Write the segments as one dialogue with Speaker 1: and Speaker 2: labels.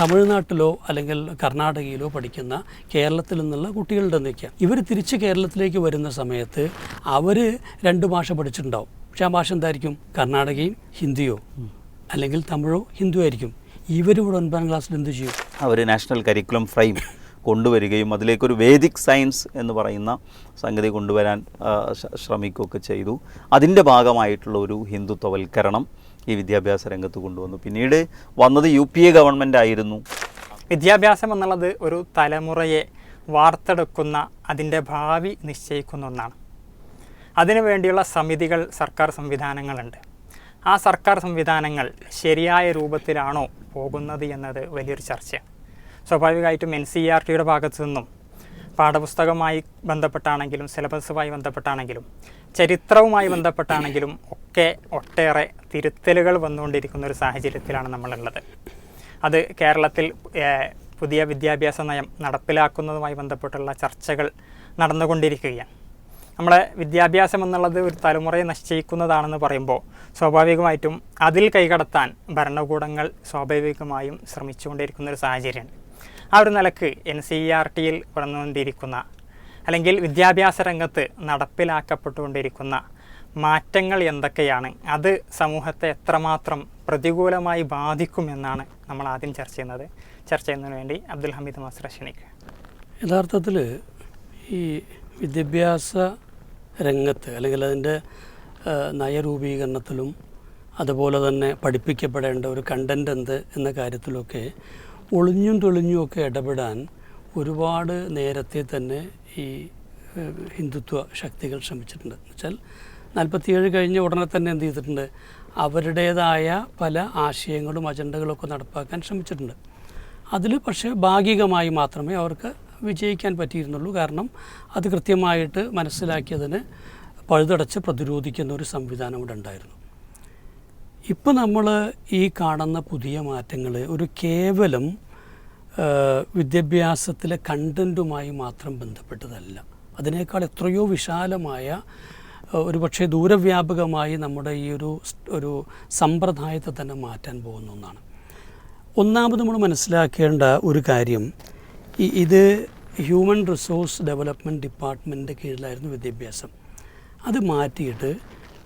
Speaker 1: തമിഴ്നാട്ടിലോ അല്ലെങ്കിൽ കർണാടകയിലോ പഠിക്കുന്ന കേരളത്തിൽ നിന്നുള്ള കുട്ടികളുടെ നിൽക്കുക ഇവർ തിരിച്ച് കേരളത്തിലേക്ക് വരുന്ന സമയത്ത് അവർ രണ്ട് ഭാഷ പഠിച്ചിട്ടുണ്ടാവും. പക്ഷേ ആ ഭാഷ എന്തായിരിക്കും? കർണാടകയും ഹിന്ദിയോ? അല്ലെങ്കിൽ തമിഴോ? ഹിന്ദു ആയിരിക്കും. ഇവരിവിടെ ഒൻപതാം ക്ലാസ്സിൽ എന്ത് ചെയ്യും?
Speaker 2: അവർ നാഷണൽ കരിക്കുലം ഫ്രെയിം കൊണ്ടുവരികയും അതിലേക്കൊരു വേദിക് സയൻസ് എന്ന് പറയുന്ന സംഗതി കൊണ്ടുവരാൻ ശ്രമിക്കുകയൊക്കെ ചെയ്തു. അതിന്റെ ഭാഗമായിട്ടുള്ള ഒരു ഹിന്ദുത്വവൽക്കരണം ഈ വിദ്യാഭ്യാസ രംഗത്ത് കൊണ്ടുവന്നു. പിന്നീട് വന്നത് യു പി എ ഗവൺമെന്റ് ആയിരുന്നു.
Speaker 3: വിദ്യാഭ്യാസം എന്നുള്ളത് ഒരു തലമുറയെ വാർത്തെടുക്കുന്ന അതിന്റെ ഭാവി നിശ്ചയിക്കുന്ന ഒന്നാണ്. അതിനു വേണ്ടിയുള്ള സമിതികൾ സർക്കാർ സംവിധാനങ്ങളുണ്ട്. ആ സർക്കാർ സംവിധാനങ്ങൾ ശരിയായ രൂപത്തിലാണോ പോകുന്നത് എന്നത് വലിയൊരു ചർച്ചയാണ്. സ്വാഭാവികമായിട്ടും എൻ സി ആർ ടിയുടെ ഭാഗത്തു നിന്നും പാഠപുസ്തകവുമായി ബന്ധപ്പെട്ടാണെങ്കിലും സിലബസുമായി ബന്ധപ്പെട്ടാണെങ്കിലും ചരിത്രവുമായി ബന്ധപ്പെട്ടാണെങ്കിലും ഒക്കെ ഒട്ടേറെ തിരുത്തലുകൾ വന്നുകൊണ്ടിരിക്കുന്ന ഒരു സാഹചര്യത്തിലാണ് നമ്മളുള്ളത്. അത് കേരളത്തിൽ പുതിയ വിദ്യാഭ്യാസ നയം നടപ്പിലാക്കുന്നതുമായി ബന്ധപ്പെട്ടുള്ള ചർച്ചകൾ നടന്നുകൊണ്ടിരിക്കുകയാണ്. നമ്മളെ വിദ്യാഭ്യാസം എന്നുള്ളത് ഒരു തലമുറയെ നിശ്ചയിക്കുന്നതാണെന്ന് പറയുമ്പോൾ സ്വാഭാവികമായിട്ടും അതിൽ കൈകടത്താൻ ഭരണകൂടങ്ങൾ സ്വാഭാവികമായും ശ്രമിച്ചുകൊണ്ടിരിക്കുന്ന ഒരു സാഹചര്യമാണ്. ആ ഒരു നിലയ്ക്ക് എൻ സി ആർ ടിയിൽ വന്നുകൊണ്ടിരിക്കുന്ന അല്ലെങ്കിൽ വിദ്യാഭ്യാസ രംഗത്ത് നടപ്പിലാക്കപ്പെട്ടുകൊണ്ടിരിക്കുന്ന മാറ്റങ്ങൾ എന്തൊക്കെയാണ്? അത് സമൂഹത്തെ എത്രമാത്രം പ്രതികൂലമായി ബാധിക്കുമെന്നാണ് നമ്മൾ ആദ്യം ചർച്ച ചെയ്യുന്നത്. ചർച്ച ചെയ്യുന്നതിന് വേണ്ടി അബ്ദുൽ ഹമീദ് മാസ്റ്റർ
Speaker 1: യഥാർത്ഥത്തിൽ ഈ വിദ്യാഭ്യാസ രംഗത്ത് അല്ലെങ്കിൽ അതിന്റെ നയരൂപീകരണത്തിലും അതുപോലെ തന്നെ പഠിപ്പിക്കപ്പെടേണ്ട ഒരു കണ്ടന്റ് എന്ത് എന്ന കാര്യത്തിലൊക്കെ ഒളിഞ്ഞും തെളിഞ്ഞും ഒക്കെ ഇടപെടാൻ ഒരുപാട് നേരത്തെ തന്നെ ഈ ഹിന്ദുത്വ ശക്തികൾ ശ്രമിച്ചിട്ടുണ്ട്. എന്നുവെച്ചാൽ നാൽപ്പത്തിയേഴ് കഴിഞ്ഞ ഉടനെ തന്നെ എന്ത് ചെയ്തിട്ടുണ്ട്? അവരുടേതായ പല ആശയങ്ങളും അജണ്ടകളൊക്കെ നടപ്പാക്കാൻ ശ്രമിച്ചിട്ടുണ്ട്. അതിൽ പക്ഷേ ഭാഗികമായി മാത്രമേ അവർക്ക് വിജയിക്കാൻ പറ്റിയിരുന്നുള്ളൂ. കാരണം അത് കൃത്യമായിട്ട് മനസ്സിലാക്കിയതിന് പഴുതടച്ച് പ്രതിരോധിക്കുന്ന ഒരു സംവിധാനം ഇവിടെ ഉണ്ടായിരുന്നു. ഇപ്പോൾ നമ്മൾ ഈ കാണുന്ന പുതിയ മാറ്റങ്ങൾ ഒരു കേവലം വിദ്യാഭ്യാസത്തിലെ കണ്ടന്റുമായി മാത്രം ബന്ധപ്പെട്ടതല്ല. അതിനേക്കാൾ എത്രയോ വിശാലമായ ഒരു പക്ഷേ ദൂരവ്യാപകമായി നമ്മുടെ ഈ ഒരു ഒരു സമ്പ്രദായത്തെ തന്നെ മാറ്റാൻ പോകുന്ന ഒന്നാണ്. ഒന്നാമത് നമ്മൾ മനസ്സിലാക്കേണ്ട ഒരു കാര്യം ഇത് ഹ്യൂമൻ റിസോഴ്സ് ഡെവലപ്മെന്റ് ഡിപ്പാർട്ട്മെന്റിന്റെ കീഴിലായിരുന്നു വിദ്യാഭ്യാസം. അത് മാറ്റിയിട്ട്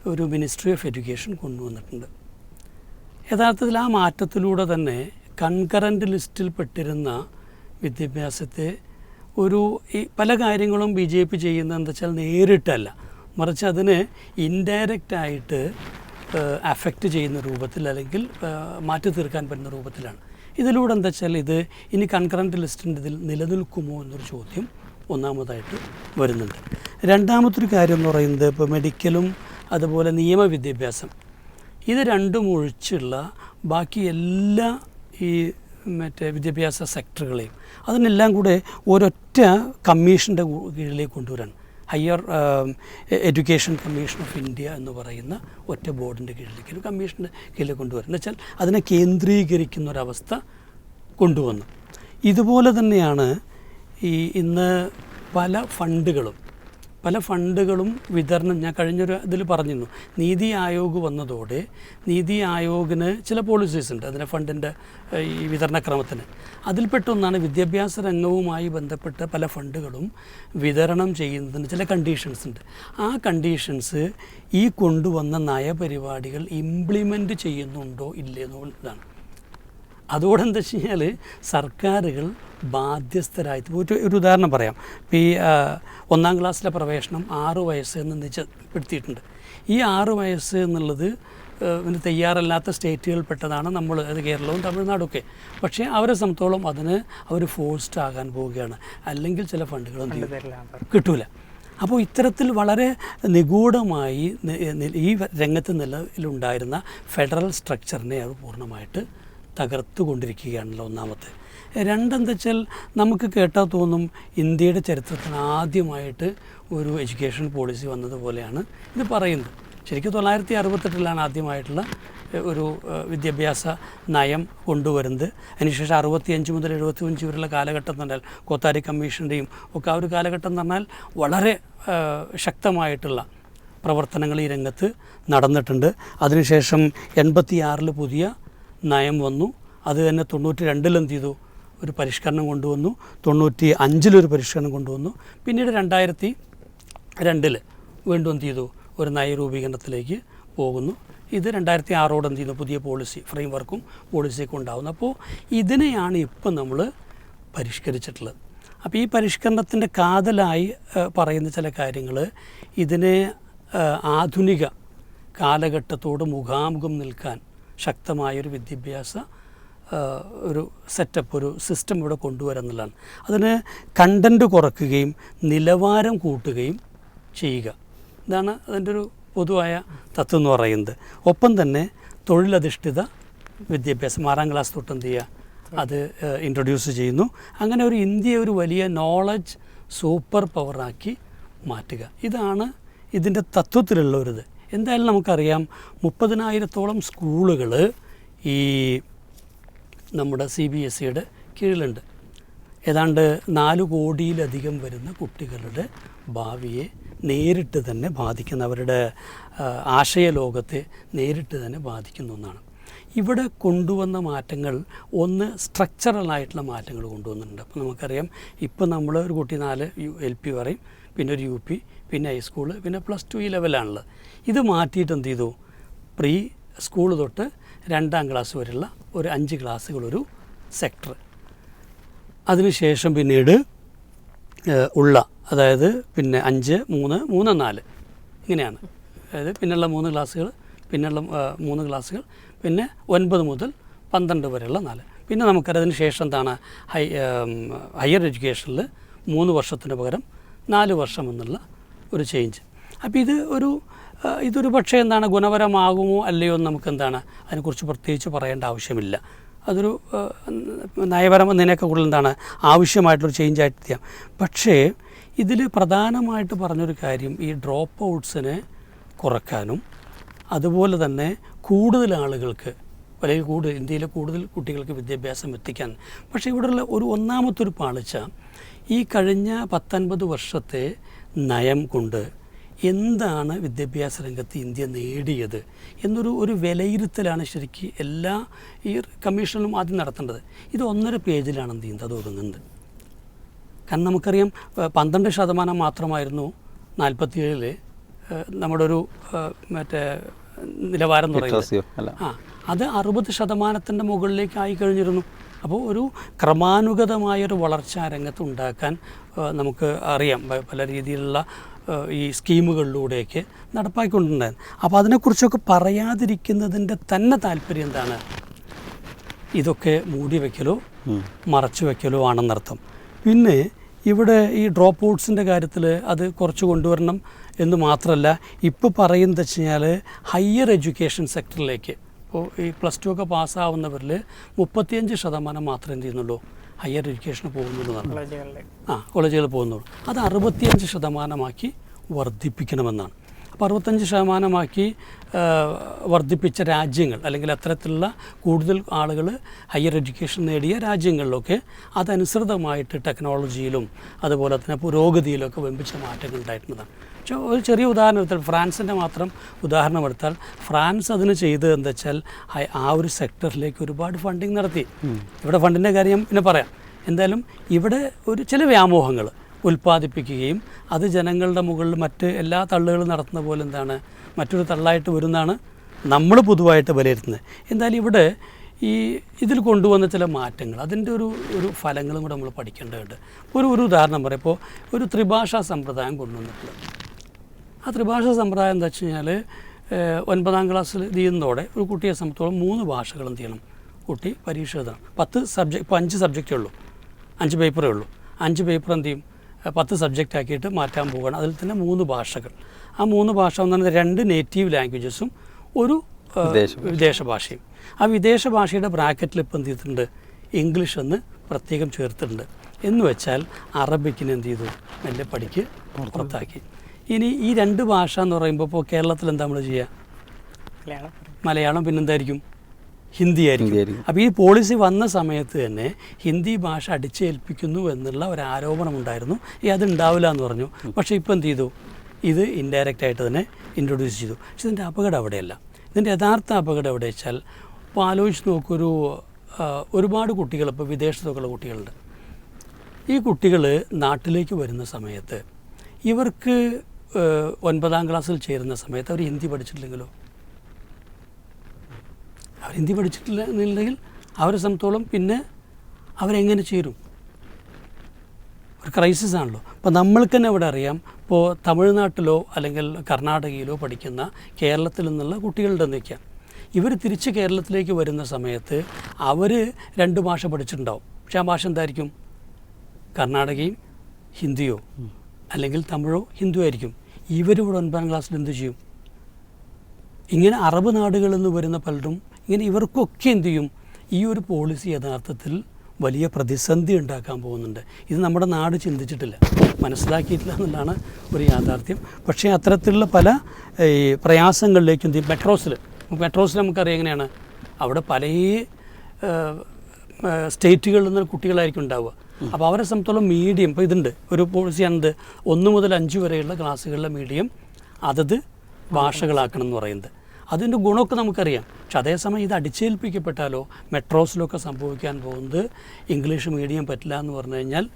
Speaker 1: ഒരു മിനിസ്ട്രി ഓഫ് എഡ്യൂക്കേഷൻ കൊണ്ടുവന്നിട്ടുണ്ട്. യഥാർത്ഥത്തിൽ ആ മാറ്റത്തിലൂടെ തന്നെ കൺകറന്റ് ലിസ്റ്റിൽ പെട്ടിരുന്ന വിദ്യാഭ്യാസത്തെ ഒരു ഈ പല കാര്യങ്ങളും ബി ജെ പി ചെയ്യുന്നത് എന്താ വെച്ചാൽ നേരിട്ടല്ല. മറിച്ച് അതിനെ ഇൻഡയറക്റ്റായിട്ട് അഫക്റ്റ് ചെയ്യുന്ന രൂപത്തിൽ അല്ലെങ്കിൽ മാറ്റി തീർക്കാൻ പറ്റുന്ന രൂപത്തിലാണ്. ഇതിലൂടെ എന്താ വെച്ചാൽ ഇത് ഇനി കൺകറന്റ് ലിസ്റ്റിന്റെ ഇതിൽ നിലനിൽക്കുമോ എന്നൊരു ചോദ്യം ഒന്നാമതായിട്ട് വരുന്നുണ്ട്. രണ്ടാമത്തൊരു കാര്യം എന്ന് പറയുന്നത് ഇപ്പോൾ മെഡിക്കലും അതുപോലെ നിയമ വിദ്യാഭ്യാസം ഇത് രണ്ടും ഒഴിച്ചുള്ള ബാക്കി എല്ലാ ഈ മറ്റേ വിദ്യാഭ്യാസ സെക്ടറുകളെയും അതിനെല്ലാം കൂടെ ഒരൊറ്റ കമ്മീഷന്റെ കീഴിലേക്ക് കൊണ്ടുവരാൻ. Higher education commission of India എന്ന് പറയുന്ന ഒറ്റ ബോർഡിന്റെ കീഴിലേക്ക് ഒരു കമ്മീഷന്റെ കീഴിലേക്ക് കൊണ്ടുവരാൻ. എന്ന് വെച്ചാൽ അതിനെ കേന്ദ്രീകരിക്കുന്ന ഒരവസ്ഥ കൊണ്ടുവന്നു. ഇതുപോലെ തന്നെയാണ് ഈ ഇന്ന് പല ഫണ്ടുകളും പല ഫണ്ടുകളും വിതരണം ഞാൻ കഴിഞ്ഞൊരു ഇതിൽ പറഞ്ഞിരുന്നു. നീതി ആയോഗ് വന്നതോടെ നീതി ആയോഗിന് ചില പോളിസീസ് ഉണ്ട്. അതിന്റെ ഫണ്ടിന്റെ ഈ വിതരണക്രമത്തിന്. അതിൽപ്പെട്ടൊന്നാണ് വിദ്യാഭ്യാസ രംഗവുമായി ബന്ധപ്പെട്ട പല ഫണ്ടുകളും വിതരണം ചെയ്യുന്നതിന് ചില കണ്ടീഷൻസ് ഉണ്ട്. ആ കണ്ടീഷൻസ് ഈ കൊണ്ടുവന്ന നയപരിപാടികൾ ഇംപ്ലിമെന്റ് ചെയ്യുന്നുണ്ടോ ഇല്ലേ എന്നുള്ളതാണ്. അതോടെ എന്താ വെച്ച് കഴിഞ്ഞാൽ സർക്കാരുകൾ ബാധ്യസ്ഥരായി ഒരു ഒരു ഉദാഹരണം പറയാം. ഇപ്പോൾ ഈ ഒന്നാം ക്ലാസ്സിലെ പ്രവേശനം ആറ് വയസ്സ് എന്ന് നിജപ്പെടുത്തിയിട്ടുണ്ട് ഈ ആറ് വയസ്സ് എന്നുള്ളത് പിന്നെ തയ്യാറല്ലാത്ത സ്റ്റേറ്റുകളിൽപ്പെട്ടതാണ് നമ്മൾ അത് കേരളവും തമിഴ്നാടും ഒക്കെ പക്ഷേ അവരെ സംബന്ധിച്ചോളം അതിന് അവർ ഫോഴ്സ്ഡ് ആകാൻ പോവുകയാണ്. അല്ലെങ്കിൽ ചില
Speaker 3: പറഞ്ഞു.
Speaker 1: കിട്ടൂല. അപ്പോൾ ഇത്തരത്തിൽ വളരെ നിഗൂഢമായി ഈ രംഗത്ത് നിലവിലുണ്ടായിരുന്ന ഫെഡറൽ സ്ട്രക്ചറിനെ അത് പൂർണമായിട്ട് തകർത്തുകൊണ്ടിരിക്കുകയാണല്ലോ ഒന്നാമത്തെ. രണ്ടെന്താ വെച്ചാൽ നമുക്ക് കേട്ടാൽ തോന്നും ഇന്ത്യയുടെ ചരിത്രത്തിൽ ആദ്യമായിട്ട് ഒരു എഡ്യൂക്കേഷൻ പോളിസി വന്നതുപോലെയാണ് ഇത് പറയുന്നത്. ശരിക്കും തൊള്ളായിരത്തി അറുപത്തെട്ടിലാണ് ആദ്യമായിട്ടുള്ള ഒരു വിദ്യാഭ്യാസ നയം കൊണ്ടുവരുന്നത്. അതിനുശേഷം അറുപത്തിയഞ്ച് മുതൽ എഴുപത്തിയഞ്ച് വരെയുള്ള കാലഘട്ടം എന്ന് പറഞ്ഞാൽ കോത്താരി കമ്മീഷന്റെയും ഒക്കെ ആ ഒരു കാലഘട്ടം എന്ന് പറഞ്ഞാൽ വളരെ ശക്തമായിട്ടുള്ള പ്രവർത്തനങ്ങൾ ഈ രംഗത്ത് നടന്നിട്ടുണ്ട്. അതിനുശേഷം എൺപത്തിയാറിൽ പുതിയ നയം വന്നു. അത് തന്നെ തൊണ്ണൂറ്റി രണ്ടിൽ എന്ത് ചെയ്തു. ഒരു പരിഷ്കരണം കൊണ്ടുവന്നു. തൊണ്ണൂറ്റി അഞ്ചിലൊരു പരിഷ്കരണം കൊണ്ടുവന്നു. പിന്നീട് രണ്ടായിരത്തി രണ്ടിൽ വീണ്ടും എന്ത് ചെയ്തു? ഒരു നയരൂപീകരണത്തിലേക്ക് പോകുന്നു. ഇത് രണ്ടായിരത്തി ആറോടെ എന്ത് ചെയ്യുന്നു പുതിയ പോളിസി ഫ്രെയിം വർക്കും പോളിസിയൊക്കെ ഉണ്ടാകുന്നു അപ്പോൾ ഇതിനെയാണ് ഇപ്പം നമ്മൾ പരിഷ്കരിച്ചിട്ടുള്ളത്. അപ്പോൾ ഈ പരിഷ്കരണത്തിന്റെ കാതലായി പറയുന്ന ചില കാര്യങ്ങൾ ഇതിനെ ആധുനിക കാലഘട്ടത്തോട് മുഖാമുഖം നിൽക്കാൻ ശക്തമായൊരു വിദ്യാഭ്യാസ ഒരു സെറ്റപ്പ് ഒരു സിസ്റ്റം ഇവിടെ കൊണ്ടുവരാൻ എന്നുള്ളതാണ്. അതിന് കണ്ടന്റ് കുറയ്ക്കുകയും നിലവാരം കൂട്ടുകയും ചെയ്യുക. ഇതാണ് അതിന്റെ ഒരു പൊതുവായ തത്വം എന്ന് പറയുന്നത്. ഒപ്പം തന്നെ തൊഴിലധിഷ്ഠിത വിദ്യാഭ്യാസം ആറാം ക്ലാസ് തൊട്ട് എന്ത് ചെയ്യുക? അത് ഇൻട്രൊഡ്യൂസ് ചെയ്യുന്നു. അങ്ങനെ ഒരു ഇന്ത്യയെ ഒരു വലിയ നോളജ് സൂപ്പർ പവറാക്കി മാറ്റുക. ഇതാണ് ഇതിന്റെ തത്വത്തിലുള്ള ഒരു ഇത് എന്തായാലും നമുക്കറിയാം മുപ്പതിനായിരത്തോളം സ്കൂളുകൾ ഈ നമ്മുടെ സി ബി എസ് സിയുടെ കീഴിലുണ്ട്. ഏതാണ്ട് നാല് കോടിയിലധികം വരുന്ന കുട്ടികളുടെ ഭാവിയെ നേരിട്ട് തന്നെ ബാധിക്കുന്ന അവരുടെ ആശയ ആശയലോകത്തെ നേരിട്ട് തന്നെ ബാധിക്കുന്ന ഒന്നാണ്. ഇവിടെ കൊണ്ടുവന്ന മാറ്റങ്ങൾ ഒന്ന് സ്ട്രക്ചറലായിട്ടുള്ള മാറ്റങ്ങൾ കൊണ്ടുവന്നിട്ടുണ്ട്. അപ്പോൾ നമുക്കറിയാം ഇപ്പം നമ്മൾ ഒരു കുട്ടി നാല് എൽ പി പറയും പിന്നെ ഒരു യു പി പിന്നെ ഹൈസ്കൂൾ പിന്നെ പ്ലസ് ടു ഈ ലെവലാണുള്ളത് ഇത് മാറ്റിയിട്ട് എന്ത് ചെയ്തു? പ്രീ സ്കൂൾ തൊട്ട് രണ്ടാം ക്ലാസ് വരെയുള്ള ഒരു അഞ്ച് ക്ലാസ്സുകളൊരു സെക്ടർ അതിനുശേഷം പിന്നീട് ഉള്ള അതായത് പിന്നെ അഞ്ച് മൂന്ന് മൂന്ന് നാല്. ഇങ്ങനെയാണ്. അതായത് പിന്നെയുള്ള മൂന്ന് ക്ലാസ്സുകൾ പിന്നെയുള്ള മൂന്ന് ക്ലാസ്സുകൾ പിന്നെ ഒൻപത് മുതൽ പന്ത്രണ്ട് വരെയുള്ള നാല്. പിന്നെ നമുക്കറിയാം അതിന് ശേഷം എന്താണ്? ഹൈ ഹയർ എഡ്യൂക്കേഷനിൽ മൂന്ന് വർഷത്തിന് പകരം നാല് വർഷം എന്നുള്ള ഒരു ചേഞ്ച് അപ്പോൾ ഇത് ഒരു ഇതൊരു പക്ഷേ എന്താണ് ഗുണപരമാകുമോ അല്ലയോ എന്ന് നമുക്ക് എന്താണ് അതിനെക്കുറിച്ച് പ്രത്യേകിച്ച് പറയേണ്ട ആവശ്യമില്ല. അതൊരു ആ, നയപരമെന്നതിനൊക്കെ കൂടുതൽ എന്താണ് ആവശ്യമായിട്ടുള്ളൊരു ചേഞ്ച് ആയിട്ട് ചെയ്യാം. പക്ഷേ ഇതിൽ പ്രധാനമായിട്ട് പറഞ്ഞൊരു കാര്യം ഈ ഡ്രോപ്പ് ഔട്ട്സിനെ കുറക്കാനും അതുപോലെ തന്നെ കൂടുതൽ ആളുകൾക്ക് അല്ലെങ്കിൽ കൂടുതൽ ഇന്ത്യയിലെ കൂടുതൽ കുട്ടികൾക്ക് വിദ്യാഭ്യാസം എത്തിക്കാൻ. പക്ഷേ ഇവിടെയുള്ള ഒരു ഒന്നാമത്തെ ഒരു പാളിച്ച ഈ കഴിഞ്ഞ പത്തൊൻപത് വർഷത്തെ നയം കൊണ്ട് എന്താണ് വിദ്യാഭ്യാസ രംഗത്ത് ഇന്ത്യ നേടിയത് എന്നൊരു ഒരു വിലയിരുത്തലാണ് ശരിക്കും എല്ലാ ഈ കമ്മീഷനിലും ആദ്യം നടത്തേണ്ടത്. ഇത് ഒന്നര പേജിലാണ് എന്ത് ചെയ്യുന്നത് അത് ഒതുങ്ങുന്നത്. കാരണം നമുക്കറിയാം പന്ത്രണ്ട് ശതമാനം മാത്രമായിരുന്നു നാൽപ്പത്തിയേഴിൽ നമ്മുടെ ഒരു മറ്റേ നിലവാരം എന്ന് പറയുന്നത്. ആ അത് അറുപത് ശതമാനത്തിന്റെ മുകളിലേക്ക് ആയി കഴിഞ്ഞിരുന്നു അപ്പോൾ ഒരു ക്രമാനുഗതമായൊരു വളർച്ച രംഗത്ത് ഉണ്ടാക്കാൻ നമുക്ക് അറിയാം. പല രീതിയിലുള്ള ഈ സ്കീമുകളിലൂടെയൊക്കെ നടപ്പാക്കിക്കൊണ്ടുണ്ടായിരുന്നു അപ്പോൾ അതിനെക്കുറിച്ചൊക്കെ പറയാതിരിക്കുന്നതിന്റെ തന്നെ താല്പര്യം എന്താണ്? ഇതൊക്കെ മൂടി വയ്ക്കലോ മറച്ചു വയ്ക്കലോ ആണെന്നർത്ഥം. പിന്നെ ഇവിടെ ഈ ഡ്രോപ്പ് ഔട്ട്സിന്റെ കാര്യത്തിൽ അത് കുറച്ച് കൊണ്ടുവരണം എന്ന് മാത്രമല്ല ഇപ്പോൾ പറയുന്നത് വെച്ച് കഴിഞ്ഞാൽ ഹയർ എഡ്യൂക്കേഷൻ സെക്ടറിലേക്ക്. ഇപ്പോൾ ഈ പ്ലസ് ടു ഒക്കെ പാസ്സാവുന്നവരിൽ മുപ്പത്തിയഞ്ച് ശതമാനം മാത്രം എന്ത് ചെയ്യുന്നുള്ളൂ? ഹയർ എഡ്യൂക്കേഷന് പോകുന്നുള്ളൂ ആ കോളേജുകളിൽ പോകുന്നുള്ളൂ. അത് അറുപത്തിയഞ്ച് ശതമാനമാക്കി വർദ്ധിപ്പിക്കണമെന്നാണ്. അപ്പോൾ അറുപത്തഞ്ച് ശതമാനമാക്കി വർദ്ധിപ്പിച്ച രാജ്യങ്ങൾ അല്ലെങ്കിൽ അത്തരത്തിലുള്ള കൂടുതൽ ആളുകൾ ഹയർ എഡ്യൂക്കേഷൻ നേടിയ രാജ്യങ്ങളിലൊക്കെ അതനുസൃതമായിട്ട് ടെക്നോളജിയിലും അതുപോലെ തന്നെ പുരോഗതിയിലൊക്കെ വമ്പിച്ച മാറ്റങ്ങൾ ഉണ്ടായിട്ടുള്ളതാണ്. ഒരു ചെറിയ ഉദാഹരണം എടുത്താൽ ഫ്രാൻസിന്റെ മാത്രം ഉദാഹരണം എടുത്താൽ ഫ്രാൻസ് അതിന് ചെയ്തത് എന്താ വെച്ചാൽ ആ- ഒരു സെക്ടറിലേക്ക് ഒരുപാട് ഫണ്ടിങ് നടത്തി. ഇവിടെ ഫണ്ടിന്റെ കാര്യം പിന്നെ പറയാം. എന്തായാലും ഇവിടെ ഒരു ചില വ്യാമോഹങ്ങൾ ഉൽപ്പാദിപ്പിക്കുകയും അത് ജനങ്ങളുടെ മുകളിൽ മറ്റ് എല്ലാ തള്ളുകളും നടത്തുന്ന പോലെ എന്താണ് മറ്റൊരു തള്ളായിട്ട് വരുന്നതാണ് നമ്മൾ പൊതുവായിട്ട് വിലയിരുത്തുന്നത്. എന്തായാലും ഇവിടെ ഈ ഇതിൽ കൊണ്ടുവന്ന ചില മാറ്റങ്ങൾ അതിന്റെ ഒരു ഒരു ഫലങ്ങളും കൂടെ നമ്മൾ പഠിക്കേണ്ടതുണ്ട്. ഒരു ഒരു ഉദാഹരണം പറയാം. ഇപ്പോൾ ഒരു ത്രിഭാഷാ സമ്പ്രദായം കൊണ്ടുവന്നിട്ടുള്ളത്. ആ ത്രിഭാഷാ സമ്പ്രദായം എന്താ വെച്ച് കഴിഞ്ഞാൽ ഒൻപതാം ക്ലാസ്സിൽ ചെയ്യുന്നതോടെ ഒരു കുട്ടിയെ സംബന്ധിച്ചോളം മൂന്ന് ഭാഷകൾ എന്ത് ചെയ്യണം? കുട്ടി പരീക്ഷ എഴുതണം. പത്ത് സബ്ജക്റ്റ് ഇപ്പോൾ അഞ്ച് സബ്ജക്റ്റേ ഉള്ളൂ. അഞ്ച് പേപ്പറേ ഉള്ളൂ. അഞ്ച് പേപ്പർ എന്ത് ചെയ്യും? പത്ത് സബ്ജക്റ്റ് ആക്കിയിട്ട് മാറ്റാൻ പോവുകയാണ്. അതിൽ തന്നെ മൂന്ന് ഭാഷകൾ. ആ മൂന്ന് ഭാഷ എന്ന് പറയുന്നത് രണ്ട് നേറ്റീവ് ലാംഗ്വേജസും ഒരു
Speaker 2: വിദേശ
Speaker 1: വിദേശ ഭാഷയും. ആ വിദേശ ഭാഷയുടെ ബ്രാക്കറ്റിൽ ഇപ്പം എന്ത് ചെയ്തിട്ടുണ്ട്? ഇംഗ്ലീഷ് എന്ന് പ്രത്യേകം ചേർത്തിട്ടുണ്ട്. എന്ന് വെച്ചാൽ അറബിക്കിന് എന്ത് ചെയ്തു? മെല്ലെ പഠിക്ക് പുറത്താക്കി. ഇനി ഈ രണ്ട് ഭാഷ എന്ന് പറയുമ്പോൾ ഇപ്പോൾ കേരളത്തിൽ എന്താ നമ്മൾ ചെയ്യുക
Speaker 3: മലയാളം.
Speaker 1: പിന്നെന്തായിരിക്കും ഹിന്ദി ആയിരിക്കും. അപ്പോൾ ഈ പോളിസി വന്ന സമയത്ത് തന്നെ ഹിന്ദി ഭാഷ അടിച്ചേൽപ്പിക്കുന്നു എന്നുള്ള ഒരു ആരോപണം ഉണ്ടായിരുന്നു. ഈ അത് ഉണ്ടാവില്ല എന്ന് പറഞ്ഞു. പക്ഷേ ഇപ്പോൾ എന്ത് ചെയ്തു? ഇത് ഇൻഡയറക്റ്റ് ആയിട്ട് തന്നെ ഇൻട്രൊഡ്യൂസ് ചെയ്തു. പക്ഷെ ഇതിന്റെ അപകടം അവിടെയല്ല. ഇതിന്റെ യഥാർത്ഥ അപകടം എവിടെ വെച്ചാൽ ഇപ്പോൾ ആലോചിച്ച് നോക്കൊരു ഒരുപാട് കുട്ടികൾ ഇപ്പോൾ വിദേശത്തൊക്കെയുള്ള കുട്ടികളുണ്ട്. ഈ കുട്ടികൾ നാട്ടിലേക്ക് വരുന്ന സമയത്ത് ഇവർക്ക് ഒൻപതാം ക്ലാസ്സിൽ ചേരുന്ന സമയത്ത് അവർ ഹിന്ദി പഠിച്ചിട്ടില്ലെങ്കിലോ? അവർ ഹിന്ദി പഠിച്ചിട്ടില്ലെന്നുണ്ടെങ്കിൽ അവരെ സംബന്ധിച്ചോളം പിന്നെ അവരെങ്ങനെ ചേരും? ഒരു ക്രൈസിസ് ആണല്ലോ. അപ്പോൾ നമ്മൾക്ക് തന്നെ ഇവിടെ അറിയാം. ഇപ്പോൾ തമിഴ്നാട്ടിലോ അല്ലെങ്കിൽ കർണാടകയിലോ പഠിക്കുന്ന കേരളത്തിൽ നിന്നുള്ള കുട്ടികളുടെ നിൽക്കാം ഇവർ തിരിച്ച് കേരളത്തിലേക്ക് വരുന്ന സമയത്ത് അവർ രണ്ട് ഭാഷ പഠിച്ചിട്ടുണ്ടാവും. പക്ഷേ ആ ഭാഷ എന്തായിരിക്കും? കർണാടകയും ഹിന്ദിയോ? അല്ലെങ്കിൽ തമിഴോ ഹിന്ദു ആയിരിക്കും. ഇവരിവിടെ ഒൻപതാം ക്ലാസ്സിൽ എന്ത് ചെയ്യും? ഇങ്ങനെ അറബ് നാടുകളിൽ നിന്ന് വരുന്ന പലരും ഇങ്ങനെ ഇവർക്കൊക്കെ എന്തു ചെയ്യും? ഈ ഒരു പോളിസി യഥാർത്ഥത്തിൽ വലിയ പ്രതിസന്ധി ഉണ്ടാക്കാൻ പോകുന്നുണ്ട്. ഇത് നമ്മുടെ നാട് ചിന്തിച്ചിട്ടില്ല. മനസ്സിലാക്കിയിട്ടില്ല എന്നുള്ളതാണ് ഒരു യാഥാർത്ഥ്യം. പക്ഷേ അത്തരത്തിലുള്ള പല ഈ പ്രയാസങ്ങളിലേക്കും മെട്രോസിൽ മെട്രോസിൽ നമുക്കറിയാം എങ്ങനെയാണ്? അവിടെ പല സ്റ്റേറ്റുകളിൽ നിന്ന് കുട്ടികളായിരിക്കും ഉണ്ടാവുക. അപ്പോൾ അവരെ സംബന്ധിച്ചോളം മീഡിയം ഇപ്പോൾ ഇതുണ്ട്. ഒരു പോളിസിയാണിത് ഒന്ന് മുതൽ അഞ്ച് വരെയുള്ള ക്ലാസ്സുകളിലെ മീഡിയം അതത് ഭാഷകളാക്കണം എന്ന് പറയുന്നത്. അതിന്റെ ഗുണമൊക്കെ നമുക്കറിയാം. പക്ഷെ അതേസമയം ഇത് അടിച്ചേൽപ്പിക്കപ്പെട്ടാലോ മെട്രോസിലൊക്കെ സംഭവിക്കാൻ പോകുന്നത് ഇംഗ്ലീഷ് മീഡിയം പറ്റില്ല എന്ന് പറഞ്ഞു കഴിഞ്ഞാൽ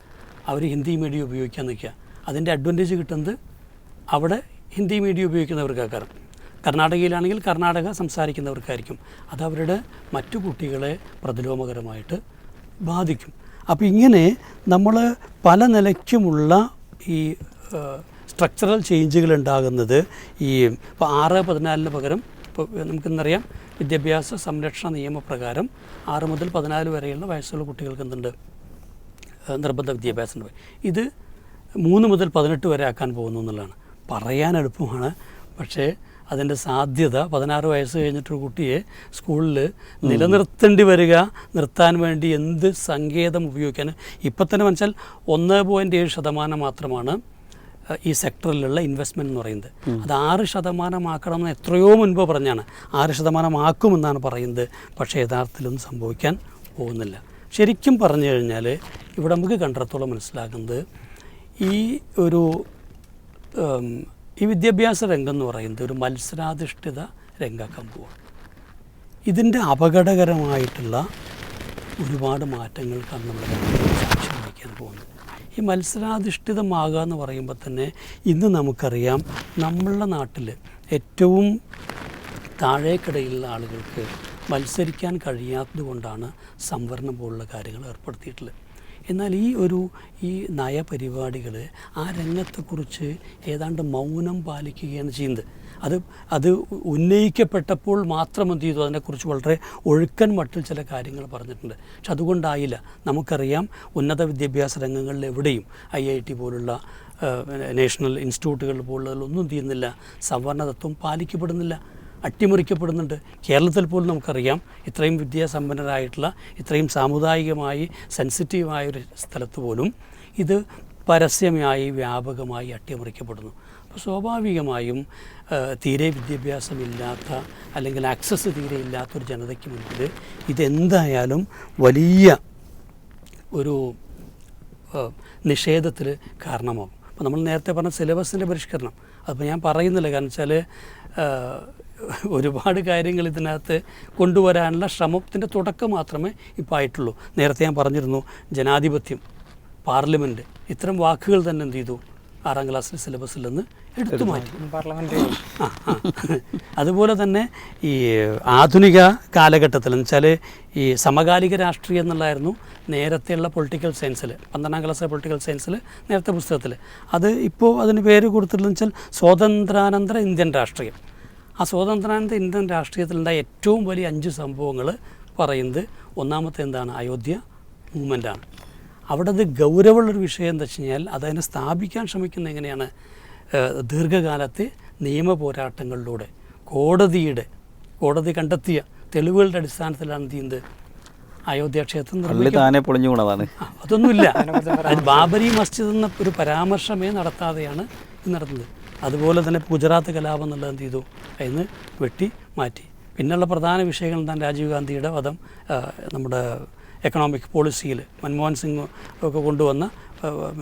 Speaker 1: അവർ ഹിന്ദി മീഡിയം ഉപയോഗിക്കാൻ നിൽക്കുക. അതിന്റെ അഡ്വാന്റേജ് കിട്ടുന്നത് അവിടെ ഹിന്ദി മീഡിയം ഉപയോഗിക്കുന്നവർക്കാക്കാരം. കർണാടകയിലാണെങ്കിൽ കർണാടക സംസാരിക്കുന്നവർക്കായിരിക്കും. അത് അവരുടെ മറ്റു കുട്ടികളെ പ്രതിലോമകരമായിട്ട് ബാധിക്കും. അപ്പോൾ ഇങ്ങനെ നമ്മൾ പല നിലയ്ക്കുമുള്ള ഈ സ്ട്രക്ചറൽ ചേഞ്ചുകൾ ഉണ്ടാകുന്നത് ഈ ഇപ്പോൾ ആറ് പതിനാലിന് പകരം ഇപ്പോൾ നമുക്കിന്നറിയാം വിദ്യാഭ്യാസ സംരക്ഷണ നിയമപ്രകാരം ആറ് മുതൽ പതിനാല് വരെയുള്ള വയസ്സുള്ള കുട്ടികൾക്ക് എന്തുണ്ട്? നിർബന്ധ വിദ്യാഭ്യാസം ഉണ്ട്. ഇത് മൂന്ന് മുതൽ പതിനെട്ട് വരെ ആക്കാൻ പോകുന്നു എന്നുള്ളതാണ്. പറയാൻ എളുപ്പമാണ്. പക്ഷേ അതിന്റെ സാധ്യത പതിനാറ് വയസ്സ് കഴിഞ്ഞിട്ടൊരു കുട്ടിയെ സ്കൂളിൽ നിലനിർത്തേണ്ടി വരിക നിർത്താൻ വേണ്ടി എന്ത് സങ്കേതം ഉപയോഗിക്കാൻ. ഇപ്പം തന്നെ മനസ്സിൽ ഒന്ന് പോയിന്റ് ഏഴ് ശതമാനം മാത്രമാണ് ഈ സെക്ടറിലുള്ള ഇൻവെസ്റ്റ്മെന്റ് എന്ന് പറയുന്നത്. അത് ആറ് ശതമാനമാക്കണം എന്ന് എത്രയോ മുൻപ് പറഞ്ഞാണ്. ആറ് ശതമാനമാക്കുമെന്നാണ് പറയുന്നത്. പക്ഷേ യഥാർത്ഥത്തിലൊന്നും സംഭവിക്കാൻ പോകുന്നില്ല. ശരിക്കും പറഞ്ഞു കഴിഞ്ഞാൽ ഇവിടെ നമുക്ക് കണ്ടിടത്തോളം മനസ്സിലാക്കുന്നത് ഈ ഒരു ഈ വിദ്യാഭ്യാസ രംഗം എന്ന് പറയുന്നത് ഒരു മത്സരാധിഷ്ഠിത രംഗാക്കാൻ പോവാണ് ഇതിന്റെ അപകടകരമായിട്ടുള്ള ഒരുപാട് മാറ്റങ്ങൾക്കാണ് നമ്മൾ സാക്ഷ്യം വഹിക്കാൻ പോകുന്നത് ഈ മത്സരാധിഷ്ഠിതമാകുക എന്ന് പറയുമ്പോൾ തന്നെ ഇന്ന് നമുക്കറിയാം നമ്മളുടെ നാട്ടിൽ ഏറ്റവും താഴേക്കിടയിലുള്ള ആളുകൾക്ക് മത്സരിക്കാൻ കഴിയാത്തത് കൊണ്ടാണ് സംവരണം പോലുള്ള കാര്യങ്ങൾ ഏർപ്പെടുത്തിയിട്ടുള്ളത്. എന്നാൽ ഈ ഒരു ഈ നയപരിപാടികൾ ആ രംഗത്തെക്കുറിച്ച് ഏതാണ്ട് മൗനം പാലിക്കുകയാണ് ചെയ്യുന്നത്. അത് അത് ഉന്നയിക്കപ്പെട്ടപ്പോൾ മാത്രം എന്ത് ചെയ്തു? അതിനെക്കുറിച്ച് വളരെ ഒഴുക്കൻ മട്ടിൽ ചില കാര്യങ്ങൾ പറഞ്ഞിട്ടുണ്ട്. പക്ഷെ അതുകൊണ്ടായില്ല. നമുക്കറിയാം ഉന്നത വിദ്യാഭ്യാസ രംഗങ്ങളിൽ എവിടെയും ഐ ഐ ടി പോലുള്ള നാഷണൽ ഇൻസ്റ്റിറ്റ്യൂട്ടുകൾ പോലുള്ളതിലൊന്നും ചെയ്യുന്നില്ല. സംവരണ തത്വം പാലിക്കപ്പെടുന്നില്ല. അട്ടിമറിക്കപ്പെടുന്നുണ്ട്. കേരളത്തിൽ പോലും നമുക്കറിയാം ഇത്രയും വിദ്യാസമ്പന്നരായിട്ടുള്ള ഇത്രയും സാമുദായികമായി സെൻസിറ്റീവായ ഒരു സ്ഥലത്ത് പോലും ഇത് പരസ്യമായി വ്യാപകമായി അട്ടിമറിക്കപ്പെടുന്നു. അപ്പോൾ സ്വാഭാവികമായും തീരെ വിദ്യാഭ്യാസമില്ലാത്ത അല്ലെങ്കിൽ ആക്സസ് തീരെ ഇല്ലാത്തൊരു ജനതയ്ക്ക് മുൻപിൽ ഇതെന്തായാലും വലിയ ഒരു നിഷേധത്തിൽ കാരണമാകും. അപ്പോൾ നമ്മൾ നേരത്തെ പറഞ്ഞ സിലബസിന്റെ പരിഷ്കരണം. അപ്പോൾ ഞാൻ പറയുന്നില്ല. കാരണം വെച്ചാൽ ഒരുപാട് കാര്യങ്ങൾ ഇതിനകത്ത് കൊണ്ടുവരാനുള്ള ശ്രമത്തിന്റെ തുടക്കം മാത്രമേ ഇപ്പോൾ ആയിട്ടുള്ളൂ. നേരത്തെ ഞാൻ പറഞ്ഞിരുന്നു ജനാധിപത്യം പാർലമെന്റ് ഇത്തരം വാക്കുകൾ തന്നെ എന്ത് ചെയ്തു? ആറാം ക്ലാസ്സിലെ സിലബസിൽ നിന്ന് എടുത്തു മാറ്റി.
Speaker 3: പാർലമെന്റ്
Speaker 1: ആ, ആ. അതുപോലെ തന്നെ ഈ ആധുനിക കാലഘട്ടത്തിൽ എന്ന് വെച്ചാൽ ഈ സമകാലിക രാഷ്ട്രീയം എന്നുള്ളതായിരുന്നു നേരത്തെയുള്ള പൊളിറ്റിക്കൽ സയൻസിൽ പന്ത്രണ്ടാം ക്ലാസ്സിലെ പൊളിറ്റിക്കൽ സയൻസിൽ നേരത്തെ പുസ്തകത്തിൽ. അത് ഇപ്പോൾ അതിന് പേര് കൊടുത്തിട്ടുള്ളതെന്ന് വെച്ചാൽ സ്വാതന്ത്ര്യാനന്തര ഇന്ത്യൻ രാഷ്ട്രീയം. ആ സ്വാതന്ത്ര്യാനന്തര ഇന്ത്യൻ രാഷ്ട്രീയത്തിലുണ്ടായ ഏറ്റവും വലിയ അഞ്ച് സംഭവങ്ങൾ പറയുന്നത് ഒന്നാമത്തെ എന്താണ്? അയോധ്യ മൂവ്മെന്റാണ് അവിടെ അത് ഗൗരവമുള്ളൊരു വിഷയം എന്താ വെച്ച് കഴിഞ്ഞാൽ അതതിനെ സ്ഥാപിക്കാൻ ശ്രമിക്കുന്ന എങ്ങനെയാണ്? ദീർഘകാലത്തെ നിയമ പോരാട്ടങ്ങളിലൂടെ. കോടതിയുടെ കോടതി കണ്ടെത്തിയ തെളിവുകളുടെ അടിസ്ഥാനത്തിലാണ് എന്ത്? ചെയ്യുന്നത് അയോധ്യ ക്ഷേത്രം
Speaker 2: പൊളിഞ്ഞു
Speaker 1: അതൊന്നുമില്ല. അത് ബാബരി മസ്ജിദ് എന്ന ഒരു പരാമർശമേ നടത്താതെയാണ് ഇത് നടത്തുന്നത്. അതുപോലെ തന്നെ ഗുജറാത്ത് കലാപം എന്നുള്ളത് എന്ത് ചെയ്തു? അതിന് വെട്ടി മാറ്റി. പിന്നെയുള്ള പ്രധാന വിഷയങ്ങൾ എന്താണ്? രാജീവ് ഗാന്ധിയുടെ വധം നമ്മുടെ എക്കണോമിക് പോളിസിയിൽ മൻമോഹൻ സിംഗ് ഒക്കെ കൊണ്ടുവന്ന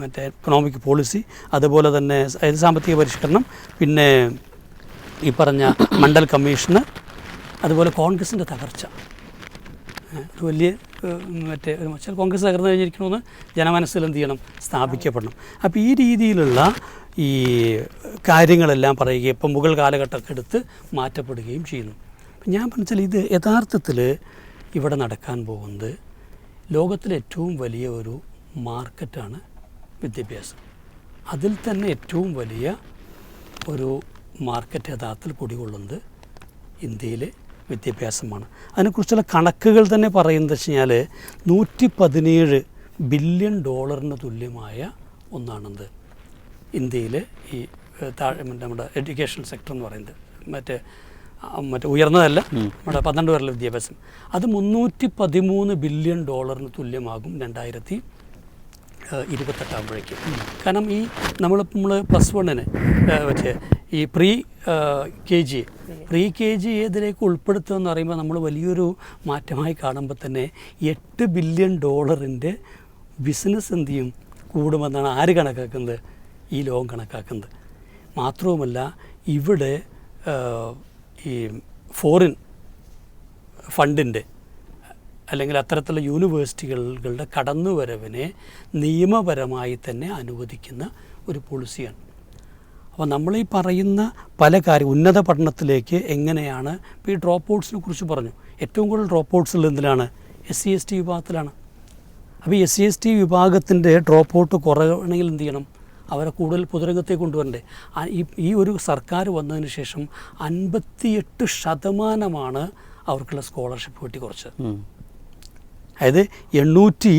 Speaker 1: മറ്റേ എക്കണോമിക് പോളിസി അതുപോലെ തന്നെ അതായത് സാമ്പത്തിക പരിഷ്കരണം പിന്നെ ഈ പറഞ്ഞ മണ്ഡൽ കമ്മീഷന് അതുപോലെ കോൺഗ്രസിന്റെ തകർച്ച. ഒരു വലിയ മറ്റേ ഒരു ചില കോൺഗ്രസ് തകർന്നു കഴിഞ്ഞിരിക്കണമെന്ന് ജനമനസ്സിൽ എന്ത് ചെയ്യണം? സ്ഥാപിക്കപ്പെടണം. അപ്പോൾ ഈ രീതിയിലുള്ള ഈ കാര്യങ്ങളെല്ലാം പറയുകയും ഇപ്പം മുഗൾ കാലഘട്ടമൊക്കെ എടുത്ത് മാറ്റപ്പെടുകയും ചെയ്യുന്നു. ഞാൻ പറഞ്ഞാൽ ഇത് യഥാർത്ഥത്തിൽ ഇവിടെ നടക്കാൻ പോകുന്നത് ലോകത്തിലെ ഏറ്റവും വലിയ ഒരു മാർക്കറ്റാണ് വിദ്യാഭ്യാസം. അതിൽ തന്നെ ഏറ്റവും വലിയ ഒരു മാർക്കറ്റ് യഥാർത്ഥത്തിൽ കുടികൊള്ളുന്നത് ഇന്ത്യയിലെ വിദ്യാഭ്യാസമാണ്. അതിനെക്കുറിച്ചുള്ള കണക്കുകൾ തന്നെ പറയുന്നത് വെച്ച് കഴിഞ്ഞാൽ നൂറ്റി പതിനേഴ് ബില്യൺ ഡോളറിന് തുല്യമായ ഒന്നാണെന്ത് ഇന്ത്യയിലെ ഈ താഴെ നമ്മുടെ എഡ്യൂക്കേഷൻ സെക്ടർ എന്ന് പറയുന്നത്. മറ്റേ മറ്റേ ഉയർന്നതല്ല. നമ്മുടെ പന്ത്രണ്ട് പേരുടെ വിദ്യാഭ്യാസം. അത് മുന്നൂറ്റി പതിമൂന്ന് ബില്യൺ ഡോളറിന് തുല്യമാകും രണ്ടായിരത്തി ഇരുപത്തെട്ടാകുമ്പോഴേക്കും. കാരണം ഈ നമ്മൾ നമ്മൾ പ്ലസ് വണ്ണിന് മറ്റേ ഈ pre K G. Pre K G ഏതിലേക്ക് ഉൾപ്പെടുത്തുക എന്ന് പറയുമ്പോൾ നമ്മൾ വലിയൊരു മാറ്റമായി കാണുമ്പോൾ തന്നെ എട്ട് ബില്യൺ ഡോളറിന്റെ ബിസിനസ് എന്ത് ചെയ്യും? കൂടുമെന്നാണ് ആര് കണക്കാക്കുന്നത്? ഈ ലോകം കണക്കാക്കുന്നത്. മാത്രവുമല്ല ഇവിടെ ഈ ഫോറിൻ ഫണ്ടിന്റെ അല്ലെങ്കിൽ അത്തരത്തിലുള്ള യൂണിവേഴ്സിറ്റികളുടെ കടന്നുവരവിനെ നിയമപരമായി തന്നെ അനുവദിക്കുന്ന ഒരു പോളിസിയാണ്. അപ്പോൾ നമ്മൾ ഈ പറയുന്ന പല കാര്യം ഉന്നത പഠനത്തിലേക്ക് എങ്ങനെയാണ് ഇപ്പോൾ ഈ ഡ്രോപ്പ് ഔട്ട്സിനെ കുറിച്ച് പറഞ്ഞു. ഏറ്റവും കൂടുതൽ ഡ്രോപ്പ് ഔട്ട്സ് ഉള്ളത് എന്തിലാണ്? എസ് സി എസ് ടി വിഭാഗത്തിലാണ്. അപ്പോൾ എസ് സി എസ് ടി വിഭാഗത്തിന്റെ ഡ്രോപ്പ് ഔട്ട് കുറയണമെങ്കിൽ എന്ത് ചെയ്യണം? അവരെ കൂടുതൽ പൊതുരംഗത്തേക്ക് കൊണ്ടുവരണ്ടേ. ഈ ഈ ഒരു സർക്കാർ വന്നതിന് ശേഷം അൻപത്തിയെട്ട് ശതമാനമാണ് അവർക്കുള്ള സ്കോളർഷിപ്പ് വെട്ടി കുറച്ചത്. അതായത് എണ്ണൂറ്റി